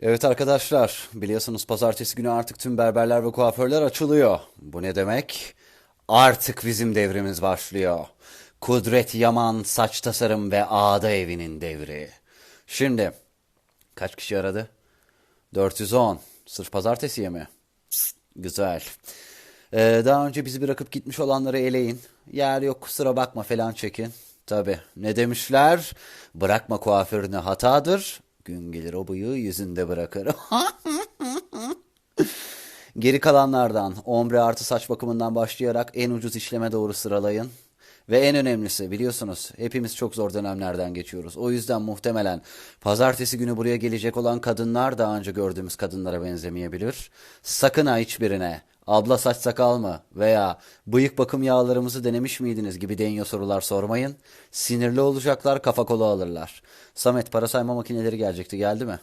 Evet arkadaşlar, biliyorsunuz pazartesi günü artık tüm berberler ve kuaförler açılıyor. Bu ne demek? Artık bizim devrimiz başlıyor. Kudret Yaman Saç Tasarım ve Ağda Evi'nin devri. Şimdi, kaç kişi aradı? 410. Sırf pazartesiye mi? Güzel. Ee, daha önce bizi bırakıp gitmiş olanları eleyin. Yer yok kusura bakma falan çekin. Tabi ne demişler? Bırakma kuaförünü hatadır. Gün gelir o bıyığı yüzünde bırakır. Geri kalanlardan ombre artı saç bakımından başlayarak en ucuz işleme doğru sıralayın. Ve en önemlisi biliyorsunuz hepimiz çok zor dönemlerden geçiyoruz. O yüzden muhtemelen pazartesi günü buraya gelecek olan kadınlar daha önce gördüğümüz kadınlara benzemeyebilir. Sakın ha hiçbirine abla saç sakal mı veya bıyık bakım yağlarımızı denemiş miydiniz gibi deniyor sorular sormayın. Sinirli olacaklar kafa kola alırlar. Samet para sayma makineleri gelecekti geldi mi?